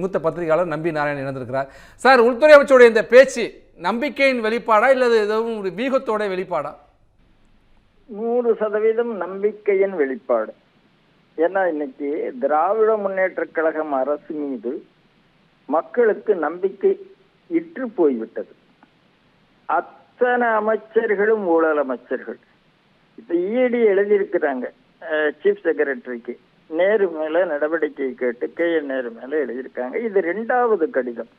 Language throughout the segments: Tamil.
மூத்த பத்திரிகையாளர் நம்பி நாராயணன் இணைந்திருக்கிறார். சார் உள்துறை அமைச்சருடைய இந்த பேச்சு நம்பிக்கையின் வெளிப்பாடா இல்லது எதுவும் ஒரு வீகத்தோட வெளிப்பாடா? நூறு சதவீதம் நம்பிக்கையின் வெளிப்பாடு. ஏன்னா இன்னைக்கு திராவிட முன்னேற்ற கழகம் அரசு மீது மக்களுக்கு நம்பிக்கை இற்று போய்விட்டது. அத்தனை அமைச்சர்களும் ஊழல் அமைச்சர்கள். இப்ப இடி எழுதியிருக்கிறாங்க சீஃப் செக்ரட்டரிக்கு நேரு மேல நடவடிக்கை கேட்டு கே. என். நேரு மேல எழுதியிருக்காங்க. இது ரெண்டாவது கடிதம்.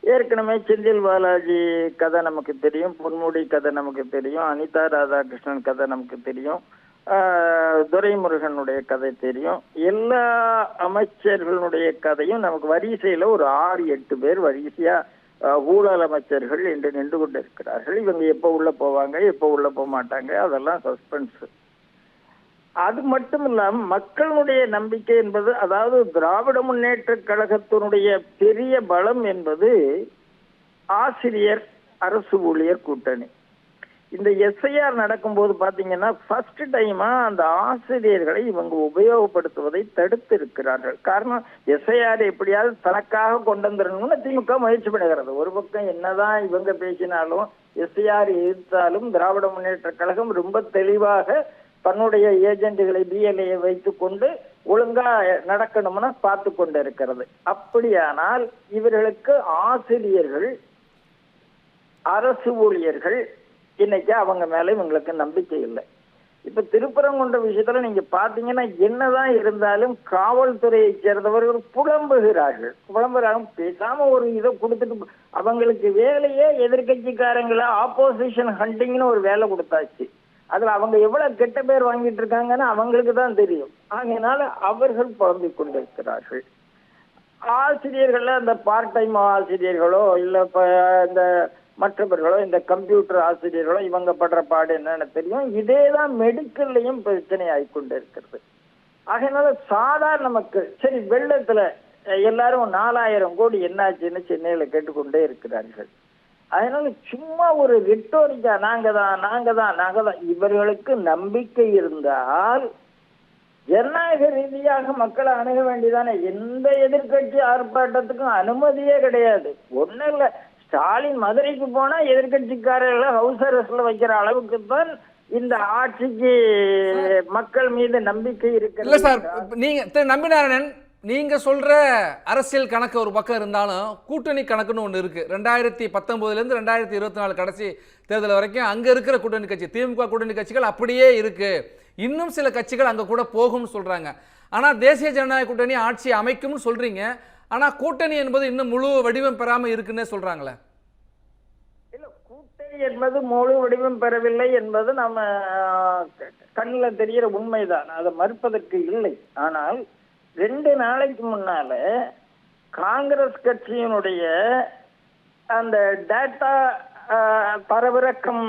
ஏற்கனவே செந்தில் பாலாஜி கதை நமக்கு தெரியும். பொன்முடி கதை நமக்கு தெரியும். அனிதா ராதாகிருஷ்ணன் கதை நமக்கு தெரியும். துரைமுருகனுடைய கதை தெரியும். எல்லா அமைச்சர்களுடைய கதையும் நமக்கு வரிசையில ஒரு ஆறு எட்டு பேர் வரிசையா ஊழல் அமைச்சர்கள் என்று நின்று கொண்டு இருக்கிறார்கள் இவங்க எப்போ உள்ள போவாங்க எப்போ உள்ள போக மாட்டாங்க அதெல்லாம் சஸ்பென்ஸ். அது மட்டும் இல்லாம மக்களுடைய நம்பிக்கை என்பது அதாவது திராவிட முன்னேற்ற கழகத்தினுடைய பெரிய பலம் என்பது ஆசிரியர் அரசு ஊழியர் கூட்டணி. இந்த எஸ்ஐஆர் நடக்கும்போது பாத்தீங்கன்னா ஃபர்ஸ்ட் டைமா அந்த ஆசிரியர்களை இவங்க உபயோகப்படுத்துவதை தடுத்து இருக்கிறார்கள். காரணம் எஸ்ஐஆர் எப்படியாவது தனக்காக கொண்டு வந்துடணும்னு திமுக முயற்சி பண்ணுகிறது ஒரு பக்கம் என்னதான் இவங்க பேசினாலும் எஸ்ஐஆர் எதிர்த்தாலும் திராவிட முன்னேற்ற கழகம் ரொம்ப தெளிவாக தன்னுடைய ஏஜென்ட்டுகளை பிஎல்ஏ வைத்துக்கொண்டு ஒழுங்கா நடக்கணும்னு பார்த்து கொண்டு இருக்கிறது அப்படியானால் இவர்களுக்கு ஆசிரியர்கள் அரசு ஊழியர்கள் இன்னைக்கு அவங்க மேல இவங்களுக்கு நம்பிக்கை இல்லை. இப்ப திருப்பரங்குன்ற விஷயத்துல நீங்க பாத்தீங்கன்னா என்னதான் இருந்தாலும் காவல்துறையை சேர்ந்தவர்கள் புலம்புகிறார்கள். புலம்புகிறாங்க பேசாம ஒரு இதை கொடுத்துட்டு அவங்களுக்கு வேலையே எதிர்கட்சிக்காரங்களை ஆப்போசிஷன் ஹண்டிங்னு ஒரு வேலை கொடுத்தாச்சு. அதுல அவங்க எவ்வளவு கெட்ட பேர் வாங்கிட்டு இருக்காங்கன்னு அவங்களுக்கு தான் தெரியும். ஆகையினால அவர்கள் புலம்பிக் கொண்டிருக்கிறார்கள். ஆசிரியர்கள்ல அந்த பார்ட் டைம் ஆசிரியர்களோ இல்ல இந்த மற்றவர்களோ இந்த கம்ப்யூட்டர் ஆசிரியர்களோ இவங்க படுற பாடு என்னன்னு தெரியும். இதே தான் மெடிக்கல்லையும் பிரச்சனை ஆகிக்கொண்டு இருக்கிறது ஆகையினால சாதாரண மக்கள் சரி வெள்ளத்துல எல்லாரும் நாலாயிரம் கோடி என்னாச்சுன்னு சென்னையில கேட்டுக்கொண்டே இருக்கிறார்கள். அதனால சும்மா ஒரு ரிட்டோரிக்கா நாங்க தான் நாங்க தான் நாங்க தான் இவர்களுக்கு நம்பிக்கை இருந்தால் ஜனநாயக ரீதியாக மக்களை அணுக வேண்டியதானே? எந்த எதிர்க்கட்சி ஆர்ப்பாட்டத்துக்கும் அனுமதியே கிடையாது. ஒண்ணும் இல்ல. ஸ்டாலின் மதுரைக்கு போனா எதிர்க்கட்சிக்காரர்களை ஹவுஸ் அரெஸ்ட்ல வைக்கிற அளவுக்கு தான் இந்த ஆட்சிக்கு மக்கள் மீது நம்பிக்கை இல்ல சார் இப்ப நீங்க திரு நம்பிநாராயணன் நீங்கள் சொல்கிற அரசியல் கணக்கு ஒரு பக்கம் இருந்தாலும் கூட்டணி கணக்குன்னு ஒன்று இருக்குது ரெண்டாயிரத்தி பத்தொம்போதுலேருந்து ரெண்டாயிரத்தி இருபத்தி நாலு கடைசி தேர்தல் வரைக்கும் அங்கே இருக்கிற கூட்டணி கட்சி திமுக கூட்டணி கட்சிகள் அப்படியே இருக்குது இன்னும் சில கட்சிகள் அங்கே கூட போகும்னு சொல்கிறாங்க ஆனால் தேசிய ஜனநாயக கூட்டணி ஆட்சி அமைக்கும்னு சொல்கிறீங்க ஆனால் கூட்டணி என்பது இன்னும் முழு வடிவம் பெறாமல் இருக்குன்னே சொல்கிறாங்களே கூட்டணி என்பது முழு வடிவம் பெறவில்லை என்பது நம்ம கண்ணில் தெரிகிற உண்மைதான். அதை மறுப்பதற்கு இல்லை. ஆனால் ரெண்டு நாளைக்கு முன்னால காங்கிரஸ் கட்சியினுடைய அந்த டேட்டா தரவிறக்கம்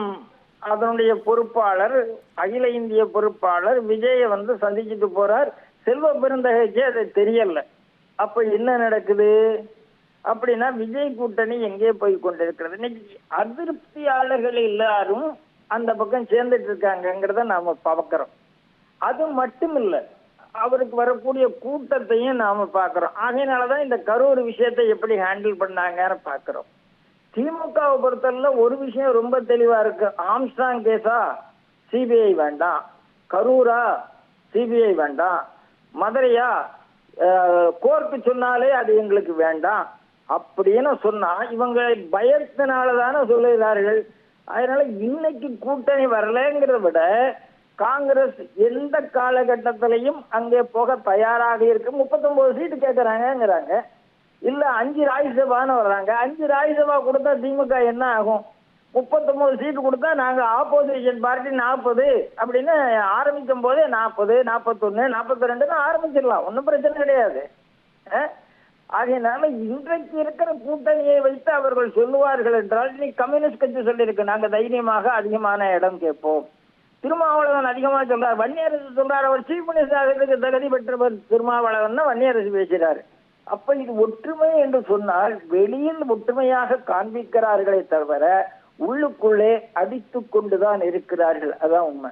அதனுடைய பொறுப்பாளர் அகில இந்திய பொறுப்பாளர் விஜயை வந்து சந்திச்சுட்டு போறார். செல்வ பெருந்தகைக்கு அது தெரியல. அப்ப என்ன நடக்குது? அப்படின்னா விஜய் கூட்டணி எங்கே போய் கொண்டிருக்கிறது? இன்னைக்கு அதிருப்தியாளர்கள் எல்லாரும் அந்த பக்கம் சேர்ந்துட்டு இருக்காங்கங்கிறத நாம பார்க்கிறோம் அது மட்டும் இல்லை அவருக்கு வரக்கூடிய கூட்டத்தையும் நாம பார்க்கிறோம். ஆகையினாலதான் இந்த கரூர் விஷயத்தை எப்படி ஹேண்டில் பண்ணாங்கன்னு பார்க்கிறோம். திமுகவை பொறுத்தவரை ஒரு விஷயம் ரொம்ப தெளிவா இருக்கு. ஆம்ஸ்டாங் கேஸா சிபிஐ வேண்டாம். கரூரா சிபிஐ வேண்டாம். மதுரையா கோர்ட்டு சொன்னாலே அது எங்களுக்கு வேண்டாம் அப்படின்னு சொன்னா இவங்க பயத்தினால தானே சொல்லுகிறார்கள். அதனால இன்னைக்கு கூட்டணி வரலங்கிறத விட காங்கிரஸ் எந்த காலகட்டத்திலையும் அங்கே போக தயாராக இருக்கு. முப்பத்தொன்பது சீட்டு கேட்கறாங்கிறாங்க இல்ல அஞ்சு ராஜ்யசபான்னு வர்றாங்க. அஞ்சு ராஜ்யசபா கொடுத்தா திமுக என்ன ஆகும்? முப்பத்தொன்பது சீட்டு கொடுத்தா நாங்க ஆப்போசிஷன் பார்ட்டி நாற்பது அப்படின்னு ஆரம்பிக்கும் போதே நாற்பது நாற்பத்தொன்னு நாற்பத்தி ரெண்டுன்னு ஆரம்பிச்சிடலாம். ஒன்றும் பிரச்சனை கிடையாது. ஆகையினால இன்றைக்கு இருக்கிற கூட்டணியை வைத்து அவர்கள் சொல்லுவார்கள் என்றால் நீ கம்யூனிஸ்ட் கட்சி சொல்லியிருக்கு நாங்க தைரியமாக அதிகமான இடம் கேட்போம். திருமாவளவன் அதிகமா சொல்றார். வன்னியரசு சொல்றார். அவர் சீஃப் மினிஸ்டர் தகுதி பெற்றவர் திருமாவளவன் வன்னியரசு பேசுகிறார். அப்ப இது ஒற்றுமை என்று சொன்னால் வெளியில் ஒற்றுமையாக காண்பிக்கிறார்களே தவிர உள்ளுக்குள்ளே அடித்து கொண்டுதான் இருக்கிறார்கள். அதான் உண்மை.